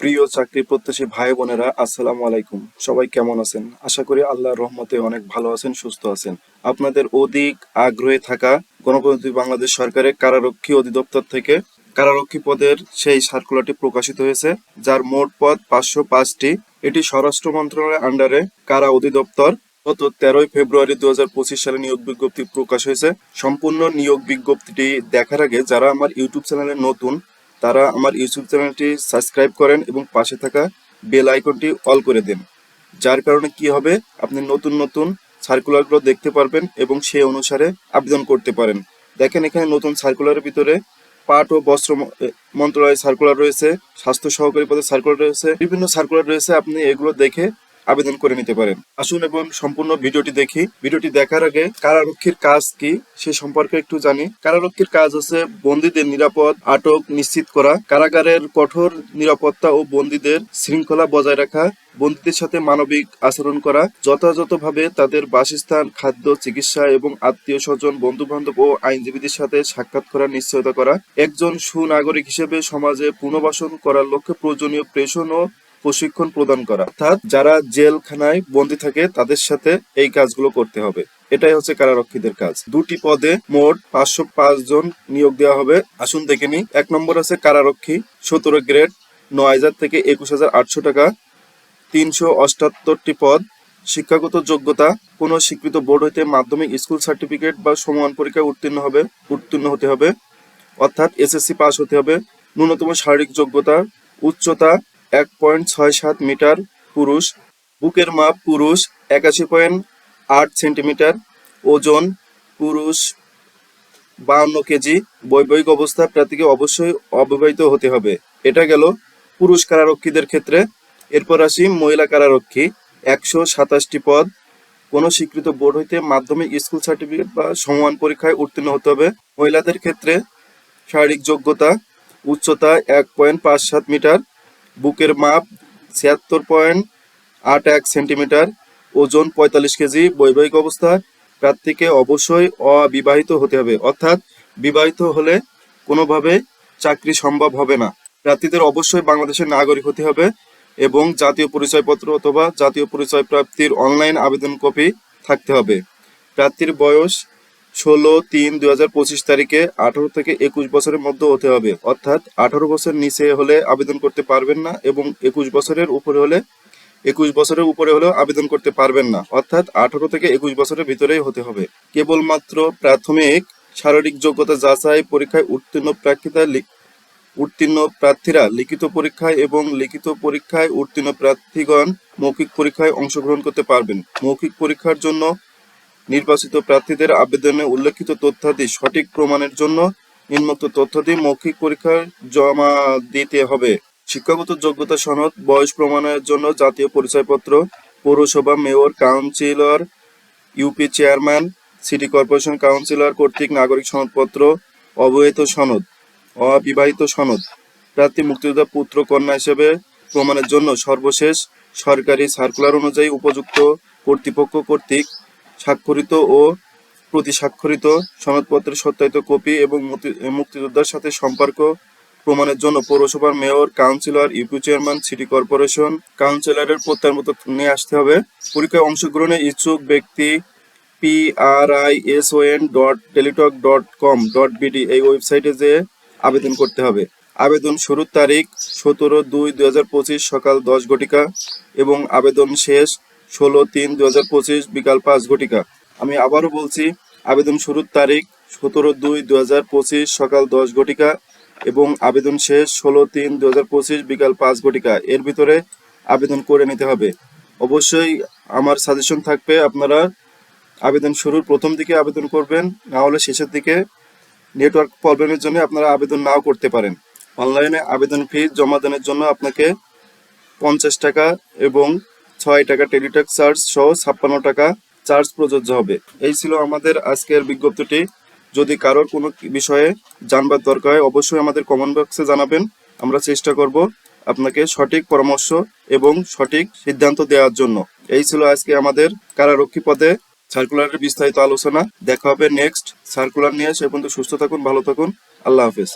প্রিয় চাকরি প্রত্যাশী ভাই বোনেরা, আসসালামু আলাইকুম। সবাই কেমন আছেন? আশা করি আল্লাহর রহমতে অনেক ভালো আছেন, সুস্থ আছেন। আপনাদের অধিক আগ্রহে থাকা গণপ্রজাতন্ত্রী বাংলাদেশ সরকারের কারারক্ষী অধিদপ্তর থেকে কারারক্ষী পদের সেই সার্কুলারটি প্রকাশিত হয়েছে, যার মোট পদ পাঁচশো পাঁচটি। এটি স্বরাষ্ট্র মন্ত্রণালয়ের আন্ডারে কারা অধিদপ্তর। গত তেরোই ফেব্রুয়ারি দু হাজার পঁচিশ সালে নিয়োগ বিজ্ঞপ্তি প্রকাশ হয়েছে। সম্পূর্ণ নিয়োগ বিজ্ঞপ্তিটি দেখার আগে যারা আমার ইউটিউব চ্যানেলে নতুন তারা আমার ইউটিউব চ্যানেলটি সাবস্ক্রাইব করেন এবং পাশে থাকা বেল আইকনটি অল করে দেন। যার কারণে কি হবে, আপনি নতুন নতুন সার্কুলারগুলো দেখতে পারবেন এবং সেই অনুসারে আবেদন করতে পারেন। দেখেন এখানে নতুন সার্কুলারের ভিতরে পাট ও বস্ত্র মন্ত্রণালয়ের সার্কুলার রয়েছে, স্বাস্থ্য সহকারী পদের সার্কুলার রয়েছে, বিভিন্ন সার্কুলার রয়েছে, আপনি এগুলো দেখে আবেদন করে নিতে পারেন। আসুন এবং সম্পূর্ণ ভিডিওটি দেখি। ভিডিওটি দেখার আগে কারারক্ষীর কাজ কি, সে সম্পর্কে একটু জানি। কারারক্ষীর কাজ হচ্ছে বন্দীদের নিরাপদ, আটক, নিশ্চিত করা। কারাগারের কঠোর নিরাপত্তা ও বন্দীদের শৃঙ্খলা বজায় রাখা। বন্দীদের সাথে মানবিক আচরণ করা। যথাযথভাবে তাদের বাসস্থান, খাদ্য, চিকিৎসা এবং আত্মীয় স্বজন বন্ধু বান্ধব ও আইনজীবীদের সাথে সাক্ষাৎ করার নিশ্চয়তা করা। একজন সুনাগরিক হিসেবে সমাজে পুনর্বাসন করার লক্ষ্যে প্রয়োজনীয় প্রেষণ ও প্রশিক্ষণ প্রদান করা। অর্থাৎ যারা জেলখানায় বন্দী থাকে, তাদের সাথে এই কাজগুলো করতে হবে। এটাই হচ্ছে কারারক্ষীদের কাজ। দুটি পদে মোট পাঁচশো পাঁচ জন নিয়োগ দেওয়া হবে। আসুন দেখে নিই। এক নম্বর আছে কারারক্ষী, সতেরো গ্রেড, নয় হাজার থেকে একুশ হাজার আটশো টাকা। তিনশো অষ্টাত্তরটি পদ, শিক্ষাগত যোগ্যতা, কোন স্বীকৃত বোর্ড হইতে মাধ্যমিক স্কুল সার্টিফিকেট বা সমান পরীক্ষায় উত্তীর্ণ হবে, উত্তীর্ণ হতে হবে। অর্থাৎ এসএসসি পাস হতে হবে। ন্যূনতম শারীরিক যোগ্যতা, উচ্চতা এক পয়েন্ট ছয় সাত মিটার পুরুষ, বুকের মাপ পুরুষ একাশি পয়েন্ট আট সেন্টিমিটার, ওজন পুরুষ বাহান্ন কেজি, বৈবাহিক অবস্থা প্রার্থীকে অবশ্যই অবিবাহিত হতে হবে। এটা গেল পুরুষ কারারক্ষীদের ক্ষেত্রে। এরপর আসি মহিলা কারারক্ষী, একশো সাতাশটি পদ। কোনো স্বীকৃত বোর্ড হইতে মাধ্যমিক স্কুল সার্টিফিকেট বা সমান পরীক্ষায় উত্তীর্ণ হতে হবে। মহিলাদের ক্ষেত্রে শারীরিক যোগ্যতা, উচ্চতা এক পয়েন্ট পাঁচ সাত মিটার। বুকের মাপ ছিয়াত্তর পয়েন্ট আট এক সেন্টিমিটার, ওজন পঁয়তাল্লিশ কেজি, বৈবাহিক অবস্থা প্রার্থীকে অবশ্যই অবিবাহিত হতে হবে। অর্থাৎ বিবাহিত হলে কোনোভাবে চাকরি সম্ভব হবে না। প্রার্থীদের অবশ্যই বাংলাদেশের নাগরিক হতে হবে এবং জাতীয় পরিচয়পত্র অথবা জাতীয় পরিচয় প্রাপ্তির অনলাইন আবেদন কপি থাকতে হবে। প্রার্থীর বয়স ষোলো তিন দুই হাজার পঁচিশ তারিখে আঠারো থেকে একুশ বছরের মধ্যে হতে হবে। অর্থাৎ আঠারো বছর নিচে হলে আবেদন করতে পারবেন না এবং একুশ বছরের উপরে হলে একুশ বছরের উপরে হলেও আবেদন করতে পারবেন না। অর্থাৎ আঠারো থেকে একুশ বছরের ভিতরেই হতে হবে। কেবলমাত্র প্রাথমিক শারীরিক যোগ্যতা যাচাই পরীক্ষায় উত্তীর্ণ প্রার্থীরা উত্তীর্ণ প্রার্থীরা লিখিত পরীক্ষায় এবং লিখিত পরীক্ষায় উত্তীর্ণ প্রার্থীগণ মৌখিক পরীক্ষায় অংশগ্রহণ করতে পারবেন। মৌখিক পরীক্ষার জন্য নির্বাচিত প্রার্থীদের আবেদনে উল্লেখিত তথ্যাদি সঠিক প্রমাণের জন্য নিম্নোক্ত তথ্যাদি মৌখিক পরীক্ষায় জমা দিতে হবে। শিক্ষাগত যোগ্যতা সনদ, বয়স প্রমাণের জন্য জাতীয় পরিচয়পত্র, পৌরসভা mayor, councillor, UP chairman, city corporation councillor কর্তৃক নাগরিক সনদপত্র অবহিত সনদ, অবিবাহিত সনদ, প্রার্থী মুক্তিযোদ্ধা পুত্র কন্যা হিসেবে প্রমাণের জন্য সর্বশেষ সরকারি সার্কুলার অনুযায়ী উপযুক্ত কর্তৃপক্ষ কর্তৃক স্বাক্ষরিত ও প্রতি স্বাক্ষরিত সনদপত্রের সত্যায়িত কপি এবং মুক্তি- মুক্তিযোদ্ধার সাথে সম্পর্ক প্রমাণের জন্য পৌরসভার mayor, councillor, UP chairman, city corporation কাউন্সিলরের প্রত্যয়ের মতো নিয়ে আসতে হবে। পরীক্ষায় অংশগ্রহণে ইচ্ছুক ব্যক্তি P R I S O N dot Teletalk dot com dot BD এই ওয়েবসাইটে যে আবেদন করতে হবে। আবেদন শুরুর তারিখ সতেরো দুই দুই হাজার পঁচিশ সকাল দশ ঘটিকা এবং আবেদন শেষ ষোলো তিন দু হাজার পঁচিশ বিকাল পাঁচ ঘটিকা। আমি আবারও বলছি, আবেদন শুরুর তারিখ সতেরো দুই দু হাজার পঁচিশ সকাল দশ ঘটিকা এবং আবেদন শেষ ষোলো তিন দু হাজার পঁচিশ বিকাল পাঁচ ঘটিকা। এর ভিতরে আবেদন করে নিতে হবে। অবশ্যই আমার সাজেশন থাকবে, আপনারা আবেদন শুরুর প্রথম দিকে আবেদন করবেন, না হলে শেষের দিকে নেটওয়ার্ক প্রবলেমের জন্য আপনারা আবেদন নাও করতে পারেন। অনলাইনে আবেদন ফি জমা দানের জন্য আপনাকে পঞ্চাশ টাকা এবং ছয় টাকা টেলিটক চার্জ সহ ছাপ্পান্ন টাকা চার্জ প্রযোজ্য হবে। এই ছিল আমাদের আজকের বিজ্ঞপ্তিটি। যদি কারোর কোনো বিষয়ে জানবার দরকার হয়, অবশ্যই আমাদের কমেন্ট বক্সে জানাবেন। আমরা চেষ্টা করব আপনাকে সঠিক পরামর্শ এবং সঠিক সিদ্ধান্ত দেওয়ার জন্য। এই ছিল আজকে আমাদের কারারক্ষী পদে সার্কুলারের বিস্তারিত আলোচনা। দেখা হবে নেক্সট সার্কুলার নিয়ে। সে পর্যন্ত সুস্থ থাকুন, ভালো থাকুন। আল্লাহ হাফেজ।